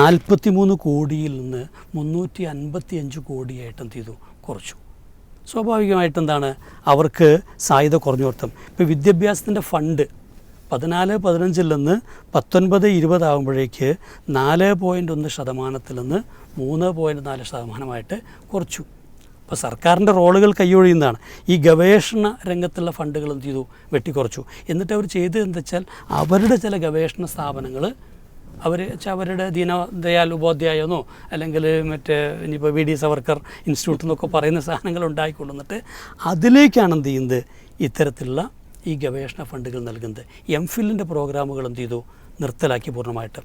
Speaker 1: നാൽപ്പത്തി മൂന്ന് കോടിയിൽ നിന്ന് മുന്നൂറ്റി അൻപത്തി അഞ്ച് കോടിയായിട്ട് എന്ത് ചെയ്തു? കുറച്ചു. സ്വാഭാവികമായിട്ട് എന്താണ്? അവർക്ക് സാധ്യത കുറഞ്ഞു കൊടുത്തും ഇപ്പോൾ വിദ്യാഭ്യാസത്തിന്റെ ഫണ്ട് പതിനാല് പതിനഞ്ചിൽ നിന്ന് പത്തൊൻപത് ഇരുപതാകുമ്പോഴേക്ക് നാല് പോയിന്റ് ഒന്ന് ശതമാനത്തിൽ നിന്ന് മൂന്ന് പോയിന്റ് നാല് ശതമാനമായിട്ട് കുറച്ചു. അപ്പോൾ സർക്കാരിന്റെ റോളുകൾ കൈയൊഴിയുന്നതാണ്. ഈ ഗവേഷണ രംഗത്തുള്ള ഫണ്ടുകൾ എന്ത് ചെയ്തു? വെട്ടിക്കുറച്ചു. എന്നിട്ട് അവർ ചെയ്തത് എന്താ വെച്ചാൽ അവരുടെ ചില ഗവേഷണ സ്ഥാപനങ്ങൾ അവർ അവരുടെ ദീനദയാൽ ഉപാധ്യായെന്നോ അല്ലെങ്കിൽ മറ്റേ ഇനിയിപ്പോൾ വി ഡി സവർക്കർ ഇൻസ്റ്റിറ്റ്യൂട്ട് എന്നൊക്കെ പറയുന്ന സാധനങ്ങൾ ഉണ്ടായിക്കൊണ്ടുവന്നിട്ട് അതിലേക്കാണ് എന്ത് ചെയ്യുന്നത്? ഇത്തരത്തിലുള്ള ഈ ഗവേഷണ ഫണ്ടുകൾ നൽകുന്നത്. എം ഫില്ലിന്റെ പ്രോഗ്രാമുകൾ എന്ത് ചെയ്തു? നിർത്തലാക്കി പൂർണമായിട്ട്.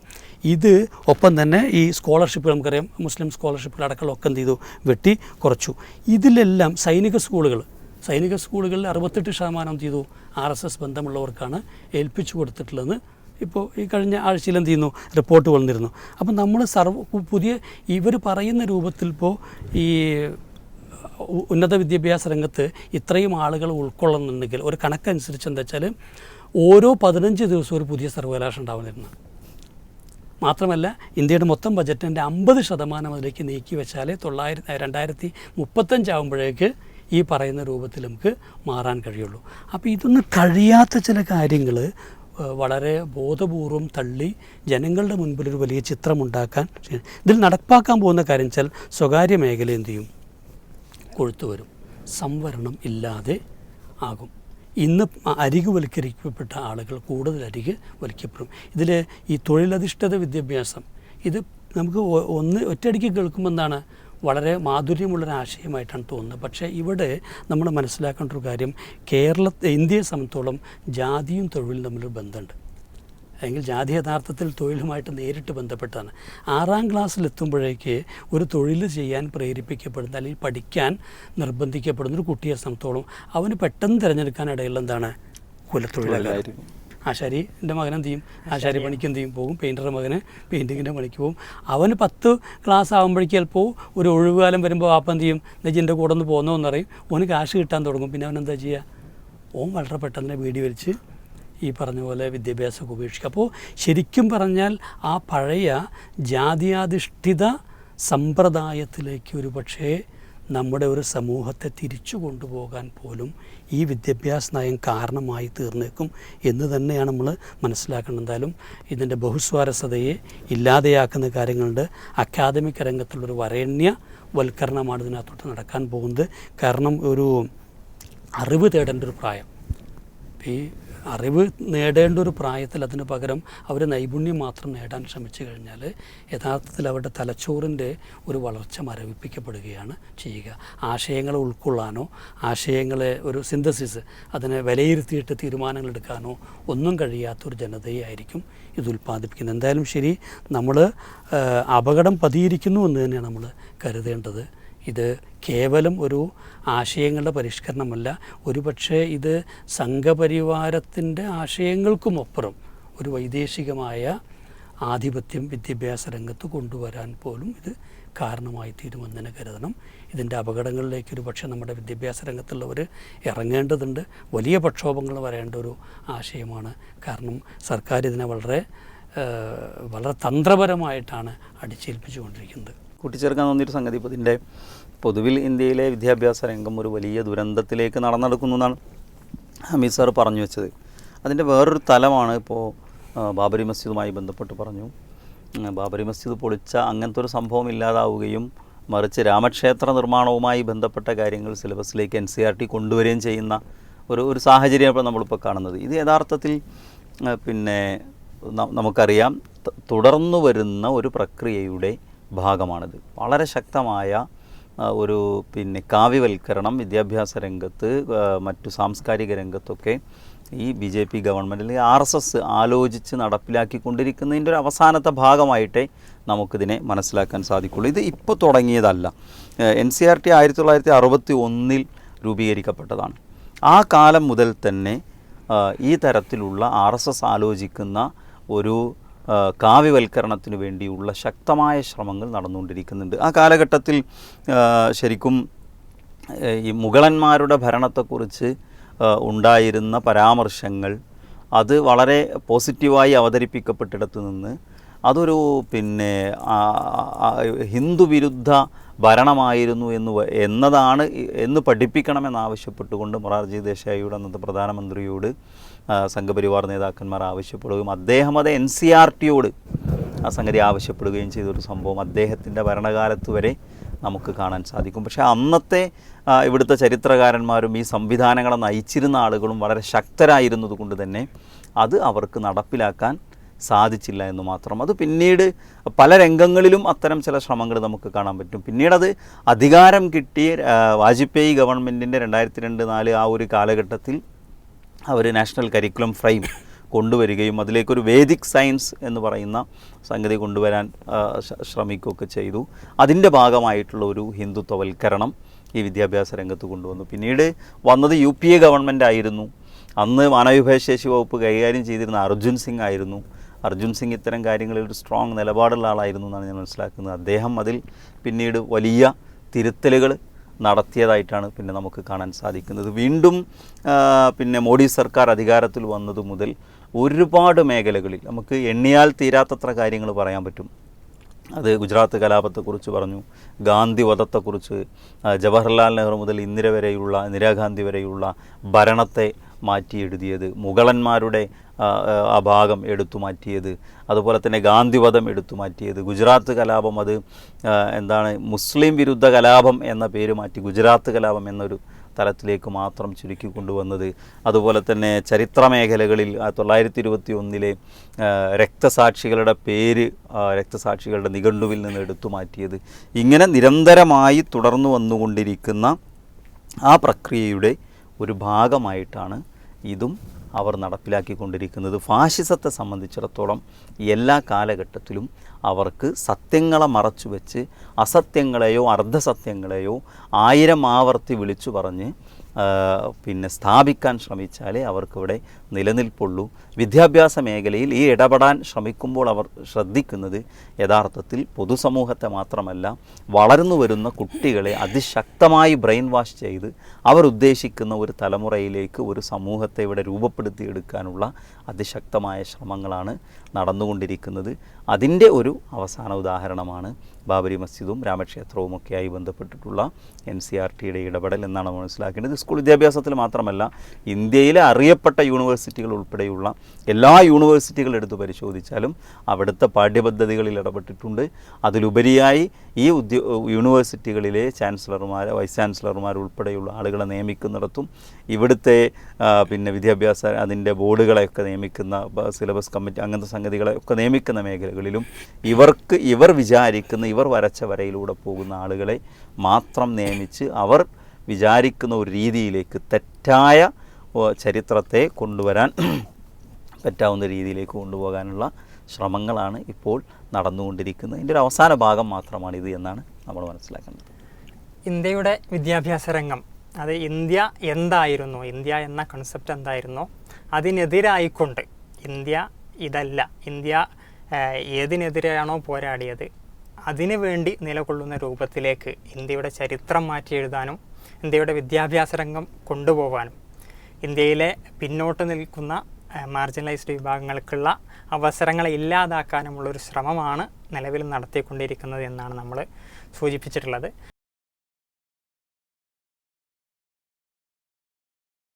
Speaker 1: ഇത് ഒപ്പം തന്നെ ഈ സ്കോളർഷിപ്പ് നമുക്കറിയാം മുസ്ലിം സ്കോളർഷിപ്പുകൾ അടക്കമൊക്കെ എന്ത് ചെയ്തു? വെട്ടി കുറച്ചു. ഇതിലെല്ലാം സൈനിക സ്കൂളുകൾ സൈനിക സ്കൂളുകളിൽ അറുപത്തെട്ട് ശതമാനം എന്ത് ചെയ്തു? ആർ എസ് എസ് ബന്ധമുള്ളവർക്കാണ് ഏൽപ്പിച്ചു കൊടുത്തിട്ടുള്ളതെന്ന് ഇപ്പോൾ ഈ കഴിഞ്ഞ ആഴ്ചയിൽ എന്ത് ചെയ്യുന്നു? റിപ്പോർട്ട് വന്നിരുന്നു. അപ്പം നമ്മൾ സർവ പുതിയ ഇവർ പറയുന്ന രൂപത്തിൽ ഇപ്പോൾ ഈ ഉന്നത വിദ്യാഭ്യാസ രംഗത്ത് ഇത്രയും ആളുകൾ ഉൾക്കൊള്ളുന്നുണ്ടെങ്കിൽ ഒരു കണക്കനുസരിച്ച് എന്താ വെച്ചാൽ ഓരോ പതിനഞ്ച് ദിവസവും ഒരു പുതിയ സർവകലാശാല ഉണ്ടാവുന്നിരുന്നു. മാത്രമല്ല ഇന്ത്യയുടെ മൊത്തം ബജറ്റിന്റെ അമ്പത് ശതമാനം അതിലേക്ക് നീക്കി വെച്ചാൽ തൊള്ളായിരത്തി രണ്ടായിരത്തി മുപ്പത്തഞ്ചാകുമ്പോഴേക്ക് ഈ പറയുന്ന രൂപത്തിൽ നമുക്ക് മാറാൻ കഴിയുള്ളൂ. അപ്പോൾ ഇതൊന്നും കഴിയാത്ത ചില കാര്യങ്ങൾ വളരെ ബോധപൂർവം തള്ളി ജനങ്ങളുടെ മുൻപിൽ ഒരു വലിയ ചിത്രമുണ്ടാക്കാൻ ഇതിൽ നടപ്പാക്കാൻ പോകുന്ന കാര്യം വെച്ചാൽ സ്വകാര്യ മേഖല എന്ത് ചെയ്യും? കൊഴുത്തു വരും. സംവരണം ഇല്ലാതെ ആകും. ഇന്ന് അരികുവൽക്കരിക്കപ്പെട്ട ആളുകൾ കൂടുതൽ അരികെ വലിക്കപ്പെടും. ഇതിൽ ഈ തൊഴിലധിഷ്ഠിത വിദ്യാഭ്യാസം ഇത് നമുക്ക് ഒന്ന് ഒറ്റയടിക്ക് കേൾക്കുമ്പോൾ എന്താണ്? വളരെ മാധുര്യമുള്ളൊരു ആശയമായിട്ടാണ് തോന്നുന്നത്. പക്ഷേ ഇവിടെ നമ്മൾ മനസ്സിലാക്കേണ്ട ഒരു കാര്യം കേരള ഇന്ത്യയെ സംബന്ധിച്ചോളം ജാതിയും തൊഴിലും തമ്മിലൊരു ബന്ധമുണ്ട്. അല്ലെങ്കിൽ ജാതി യഥാർത്ഥത്തിൽ തൊഴിലുമായിട്ട് നേരിട്ട് ബന്ധപ്പെട്ടാണ്. ആറാം ക്ലാസ്സിലെത്തുമ്പോഴേക്ക് ഒരു തൊഴിൽ ചെയ്യാൻ പ്രേരിപ്പിക്കപ്പെടുന്ന അല്ലെങ്കിൽ പഠിക്കാൻ നിർബന്ധിക്കപ്പെടുന്ന ഒരു കുട്ടിയെ സംബന്ധിച്ചോളം അവന് പെട്ടെന്ന് തിരഞ്ഞെടുക്കാൻ ഇടയുള്ള എന്താണ്? കുലത്തൊഴിലായിരിക്കും ആശാരി എന്റെ മകൻ എന്ത് ചെയ്യും? ആശാരി പണിക്ക് എന്ത് ചെയ്യും? പോകും. പെയിന്ററുടെ മകന് പെയിന്റിങ്ങിന്റെ പണിക്ക് പോകും. അവന് പത്ത് ക്ലാസ് ആകുമ്പോഴേക്ക് ചിലപ്പോൾ ഒരു ഒഴിവുകാലം വരുമ്പോൾ വാപ്പ എന്ത് ചെയ്യും? നെജിന്റെ കൂടെ ഒന്ന് പോകുന്നതെന്ന് പറയും. ഓന് കാശ് കിട്ടാൻ തുടങ്ങും. പിന്നെ അവൻ എന്താ ചെയ്യുക ഓൻ വളരെ പെട്ടെന്ന് വീടി വലിച്ച് ഈ പറഞ്ഞ പോലെ വിദ്യാഭ്യാസമൊക്കെ ഉപേക്ഷിക്കുക അപ്പോൾ ശരിക്കും പറഞ്ഞാൽ ആ പഴയ ജാതിയാധിഷ്ഠിത സമ്പ്രദായത്തിലേക്ക് ഒരു പക്ഷേ നമ്മുടെ ഒരു സമൂഹത്തെ തിരിച്ചു കൊണ്ടുപോകാൻ പോലും ഈ വിദ്യാഭ്യാസ നയം കാരണമായി തീർന്നേക്കും എന്ന് തന്നെയാണ് നമ്മൾ മനസ്സിലാക്കേണ്ടത്. എന്തായാലും ഇതിന്റെ ബഹുസ്വാരസതയെ ഇല്ലാതെയാക്കുന്ന കാര്യങ്ങളുണ്ട് അക്കാദമിക് രംഗത്തുള്ളൊരു വരേണ്യ വൽക്കരണമാണ് ഇതിനകത്തോട്ട് നടക്കാൻ പോകുന്നത്. കാരണം ഒരു അറിവ് തേടേണ്ട ഒരു പ്രായം. ഈ അറിവ് നേടേണ്ട ഒരു പ്രായത്തിൽ അതിന് പകരം അവർ നൈപുണ്യം മാത്രം നേടാൻ ശ്രമിച്ചു കഴിഞ്ഞാൽ യഥാർത്ഥത്തിൽ അവരുടെ തലച്ചോറിന്റെ ഒരു വളർച്ച മരവിപ്പിക്കപ്പെടുകയാണ് ചെയ്യുക. ആശയങ്ങളെ ഉൾക്കൊള്ളാനോ ആശയങ്ങളെ ഒരു സിന്തസിസ് അതിനെ വിലയിരുത്തിയിട്ട് തീരുമാനങ്ങൾ എടുക്കാനോ ഒന്നും കഴിയാത്തൊരു ജനതയായിരിക്കും ഇത് ഉൽപ്പാദിപ്പിക്കുന്നത്. എന്തായാലും ശരി നമ്മൾ അപകടം പതിയിരിക്കുന്നു എന്ന് തന്നെയാണ് നമ്മൾ കരുതേണ്ടത്. ഇത് കേവലം ഒരു ആശയങ്ങളുടെ പരിഷ്കരണമല്ല. ഒരുപക്ഷെ ഇത് സംഘപരിവാരത്തിന്റെ ആശയങ്ങൾക്കുമപ്പുറം ഒരു വൈദേശികമായ ആധിപത്യം വിദ്യാഭ്യാസ രംഗത്ത് കൊണ്ടുവരാൻ പോലും ഇത് കാരണമായി തീരുമെന്ന് തന്നെ കരുതണം. ഇതിന്റെ അപകടങ്ങളിലേക്ക് ഒരു പക്ഷേ നമ്മുടെ വിദ്യാഭ്യാസ രംഗത്തുള്ളവർ ഇറങ്ങേണ്ടതുണ്ട്. വലിയ പ്രക്ഷോഭങ്ങൾ വരേണ്ട ഒരു ആശയമാണ്. കാരണം സർക്കാർ ഇതിനെ വളരെ വളരെ തന്ത്രപരമായിട്ടാണ് അടിച്ചേൽപ്പിച്ചുകൊണ്ടിരിക്കുന്നത്.
Speaker 2: കൂട്ടിച്ചേർക്കാൻ തോന്നിയൊരു സംഗതി ഇപ്പോൾ ഇതിന്റെ പൊതുവിൽ ഇന്ത്യയിലെ വിദ്യാഭ്യാസ രംഗം ഒരു വലിയ ദുരന്തത്തിലേക്ക് നടന്നെടുക്കുന്നു എന്നാണ് അമിത് സാർ പറഞ്ഞു വെച്ചത്. അതിന്റെ വേറൊരു തലമാണ് ഇപ്പോൾ ബാബരി മസ്ജിദുമായി ബന്ധപ്പെട്ട് പറഞ്ഞു. ബാബരി മസ്ജിദ് പൊളിച്ച അങ്ങനത്തെ ഒരു സംഭവം ഇല്ലാതാവുകയും മറിച്ച് രാമക്ഷേത്ര നിർമ്മാണവുമായി ബന്ധപ്പെട്ട കാര്യങ്ങൾ സിലബസിലേക്ക് എൻ സി ആർ ടി കൊണ്ടുവരികയും ചെയ്യുന്ന ഒരു ഒരു സാഹചര്യമാണ് നമ്മളിപ്പോൾ കാണുന്നത്. ഇത് യഥാർത്ഥത്തിൽ പിന്നെ നമുക്കറിയാം തുടർന്നു വരുന്ന ഒരു പ്രക്രിയയുടെ ഭാഗമാണിത്. വളരെ ശക്തമായ ഒരു പിന്നെ കാവ്യവൽക്കരണം വിദ്യാഭ്യാസ രംഗത്ത് മറ്റു സാംസ്കാരിക രംഗത്തൊക്കെ ഈ ബി ജെ പി ഗവൺമെന്റ് അല്ലെങ്കിൽ ആർ എസ് എസ് ആലോചിച്ച് നടപ്പിലാക്കിക്കൊണ്ടിരിക്കുന്നതിന്റെ ഒരു അവസാനത്തെ ഭാഗമായിട്ടേ നമുക്കിതിനെ മനസ്സിലാക്കാൻ സാധിക്കുള്ളൂ. ഇത് ഇപ്പോൾ തുടങ്ങിയതല്ല. എൻ സി ആർ ടി ആയിരത്തി തൊള്ളായിരത്തി അറുപത്തി ഒന്നിൽ രൂപീകരിക്കപ്പെട്ടതാണ്. ആ കാലം മുതൽ തന്നെ ഈ തരത്തിലുള്ള ആർ എസ് എസ് ആലോചിക്കുന്ന ഒരു കാവ്യവൽക്കരണത്തിനു വേണ്ടിയുള്ള ശക്തമായ ശ്രമങ്ങൾ നടന്നുകൊണ്ടിരിക്കുന്നുണ്ട്. ആ കാലഘട്ടത്തിൽ ശരിക്കും ഈ മുഗളന്മാരുടെ ഭരണത്തെക്കുറിച്ച് ഉണ്ടായിരുന്ന പരാമർശങ്ങൾ അത് വളരെ പോസിറ്റീവായി അവതരിപ്പിക്കപ്പെട്ടിടത്ത് നിന്ന് അതൊരു പിന്നെ ഹിന്ദു വിരുദ്ധ ഭരണമായിരുന്നു എന്ന് എന്നതാണ് എന്ന് പഠിപ്പിക്കണമെന്നാവശ്യപ്പെട്ടുകൊണ്ട് മൊറാർജി ദേശായിയുടെ അന്നത്തെ പ്രധാനമന്ത്രിയോട് സംഘപരിവാർ നേതാക്കന്മാർ ആവശ്യപ്പെടുകയും അദ്ദേഹം അത് എൻ സി ആർ ടിയോട് ആ സംഗതി ആവശ്യപ്പെടുകയും ചെയ്തൊരു സംഭവം അദ്ദേഹത്തിന്റെ ഭരണകാലത്ത് വരെ നമുക്ക് കാണാൻ സാധിക്കും. പക്ഷേ അന്നത്തെ ഇവിടുത്തെ ചരിത്രകാരന്മാരും ഈ സംവിധാനങ്ങളെ നയിച്ചിരുന്ന ആളുകളും വളരെ ശക്തരായിരുന്നത് കൊണ്ട് തന്നെ അത് അവർക്ക് നടപ്പിലാക്കാൻ സാധിച്ചില്ല എന്ന് മാത്രം. അത് പിന്നീട് പല രംഗങ്ങളിലും അത്തരം ചില ശ്രമങ്ങൾ നമുക്ക് കാണാൻ പറ്റും. പിന്നീട് അത് അധികാരം കിട്ടിയ വാജ്പേയി ഗവൺമെന്റിന്റെ രണ്ടായിരത്തി രണ്ട് നാല് ആ ഒരു കാലഘട്ടത്തിൽ അവർ നാഷണൽ കരിക്കുലം ഫ്രെയിം കൊണ്ടുവരികയും അതിലേക്കൊരു വേദിക് സയൻസ് എന്ന് പറയുന്ന സംഗതി കൊണ്ടുവരാൻ ശ്രമിക്കുകയൊക്കെ ചെയ്തു. അതിന്റെ ഭാഗമായിട്ടുള്ള ഒരു ഹിന്ദുത്വവൽക്കരണം ഈ വിദ്യാഭ്യാസ രംഗത്ത് കൊണ്ടുവന്നു. പിന്നീട് വന്നത് യു പി എ ഗവൺമെന്റ് ആയിരുന്നു. അന്ന് മാനവവിഭവശേഷി വകുപ്പ് കൈകാര്യം ചെയ്തിരുന്ന അർജുൻ സിംഗ് ആയിരുന്നു. അർജുൻ സിംഗ് ഇത്തരം കാര്യങ്ങളിൽ ഒരു സ്ട്രോങ് നിലപാടുള്ള ആളായിരുന്നു എന്നാണ് ഞാൻ മനസ്സിലാക്കുന്നത്. അദ്ദേഹം അതിൽ പിന്നീട് വലിയ തിരുത്തലുകൾ നടത്തിയതായിട്ടാണ് പിന്നെ നമുക്ക് കാണാൻ സാധിക്കുന്നത്. വീണ്ടും പിന്നെ മോഡി സർക്കാർ അധികാരത്തിൽ വന്നതു മുതൽ ഒരുപാട് മേഖലകളിൽ നമുക്ക് എണ്ണിയാൽ തീരാത്തത്ര കാര്യങ്ങൾ പറയാൻ പറ്റും. അത് ഗുജറാത്ത് കലാപത്തെക്കുറിച്ച് പറഞ്ഞു ഗാന്ധി വധത്തെക്കുറിച്ച് ജവഹർലാൽ നെഹ്റു മുതൽ ഇന്ദിര വരെയുള്ള ഇന്ദിരാഗാന്ധി വരെയുള്ള ഭരണത്തെ മാറ്റി എഴുതിയത് മുഗളന്മാരുടെ ആ, ഭാഗം എടുത്തു മാറ്റിയത്. അതുപോലെ തന്നെ ഗാന്ധിവധം എടുത്തു മാറ്റിയത്. ഗുജറാത്ത് കലാപം അത് എന്താണ് മുസ്ലിം വിരുദ്ധ കലാപം എന്ന പേര് മാറ്റി ഗുജറാത്ത് കലാപം എന്നൊരു തലത്തിലേക്ക് മാത്രം ചുരുക്കി കൊണ്ടുവന്നത്. അതുപോലെ തന്നെ ചരിത്ര മേഖലകളിൽ തൊള്ളായിരത്തി ഇരുപത്തി ഒന്നിലെ രക്തസാക്ഷികളുടെ പേര് രക്തസാക്ഷികളുടെ നിഘണ്ടുവിൽ നിന്ന് എടുത്തു മാറ്റിയത്. ഇങ്ങനെ നിരന്തരമായി തുടർന്നു വന്നുകൊണ്ടിരിക്കുന്ന ആ പ്രക്രിയയുടെ ഒരു ഭാഗമായിട്ടാണ് ഇതും അവർ നടപ്പിലാക്കിക്കൊണ്ടിരിക്കുന്നത്. ഫാഷിസത്തെ സംബന്ധിച്ചിടത്തോളം എല്ലാ കാലഘട്ടത്തിലും അവർക്ക് സത്യങ്ങളെ മറച്ചു വെച്ച് അസത്യങ്ങളെയോ അർദ്ധസത്യങ്ങളെയോ ആയിരം ആവർത്തി വിളിച്ചു പറഞ്ഞ് പിന്നെ സ്ഥാപിക്കാൻ ശ്രമിച്ചാലേ അവർക്കിവിടെ നിലനിൽപ്പുള്ളൂ. വിദ്യാഭ്യാസ മേഖലയിൽ ഈ ഇടപെടാൻ ശ്രമിക്കുമ്പോൾ അവർ ശ്രദ്ധിക്കുന്നത് യഥാർത്ഥത്തിൽ പൊതുസമൂഹത്തെ മാത്രമല്ല വളർന്നു വരുന്ന കുട്ടികളെ അതിശക്തമായി ബ്രെയിൻ വാഷ് ചെയ്ത് അവർ ഉദ്ദേശിക്കുന്ന ഒരു തലമുറയിലേക്ക് ഒരു സമൂഹത്തെ ഇവിടെ രൂപപ്പെടുത്തിയെടുക്കാനുള്ള അതിശക്തമായ ശ്രമങ്ങളാണ് നടന്നുകൊണ്ടിരിക്കുന്നത്. അതിന്റെ ഒരു അവസാന ഉദാഹരണമാണ് ബാബരി മസ്ജിദും രാമക്ഷേത്രവും ഒക്കെയായി ബന്ധപ്പെട്ടിട്ടുള്ള എൻ സി ആർ ടിയുടെ ഇടപെടൽ എന്നാണ് മനസ്സിലാക്കേണ്ടത്. സ്കൂൾ വിദ്യാഭ്യാസത്തിൽ മാത്രമല്ല ഇന്ത്യയിലെ അറിയപ്പെട്ട യൂണിവേഴ്സിറ്റികൾ ഉൾപ്പെടെയുള്ള എല്ലാ യൂണിവേഴ്സിറ്റികൾ എടുത്ത് പരിശോധിച്ചാലും അവിടുത്തെ പാഠ്യപദ്ധതികളിൽ ഇടപെട്ടിട്ടുണ്ട്. അതിലുപരിയായി ഈ ഉദ്യോ യൂണിവേഴ്സിറ്റികളിലെ ചാൻസലർമാർ വൈസ് ചാൻസലർമാർ ഉൾപ്പെടെയുള്ള ആളുകളെ നിയമിക്കുന്നിടത്തും ഇവിടുത്തെ പിന്നെ വിദ്യാഭ്യാസ അതിന്റെ ബോർഡുകളെയൊക്കെ നിയമിക്കുന്ന സിലബസ് കമ്മിറ്റി അങ്ങനത്തെ സംഗതികളെ ഒക്കെ നിയമിക്കുന്ന മേഖലകളിലും ഇവർക്ക് ഇവർ വിചാരിക്കുന്ന ഇവർ വരച്ച വരയിലൂടെ പോകുന്ന ആളുകളെ മാത്രം നിയമിച്ച് അവർ വിചാരിക്കുന്ന ഒരു രീതിയിലേക്ക് തെറ്റായ ചരിത്രത്തെ കൊണ്ടുവരാൻ പറ്റാവുന്ന രീതിയിലേക്ക് കൊണ്ടുപോകാനുള്ള ശ്രമങ്ങളാണ് ഇപ്പോൾ നടന്നുകൊണ്ടിരിക്കുന്നത്. ഇതിന്റെ ഒരു അവസാന ഭാഗം മാത്രമാണ് ഇത് എന്നാണ് നമ്മൾ മനസ്സിലാക്കേണ്ടത്
Speaker 3: ഇന്ത്യയുടെ വിദ്യാഭ്യാസ രംഗം അത് ഇന്ത്യ എന്തായിരുന്നു ഇന്ത്യ എന്ന കൺസെപ്റ്റ് എന്തായിരുന്നോ അതിനെതിരായിക്കൊണ്ട് ഇന്ത്യ ഇതല്ല ഇന്ത്യ ഏതിനെതിരെയാണോ പോരാടിയത് അതിനു വേണ്ടി നിലകൊള്ളുന്ന രൂപത്തിലേക്ക് ഇന്ത്യയുടെ ചരിത്രം മാറ്റി എഴുതാനും ഇന്ത്യയുടെ വിദ്യാഭ്യാസ രംഗം കൊണ്ടുപോകാനും ഇന്ത്യയിലെ പിന്നോട്ട് നിൽക്കുന്ന മാർജിനലൈസ്ഡ് വിഭാഗങ്ങൾക്കുള്ള അവസരങ്ങളെ ഇല്ലാതാക്കാനുമുള്ളൊരു ശ്രമമാണ് നിലവിൽ നടത്തിക്കൊണ്ടിരിക്കുന്നത് എന്നാണ് നമ്മൾ സൂചിപ്പിച്ചിട്ടുള്ളത്.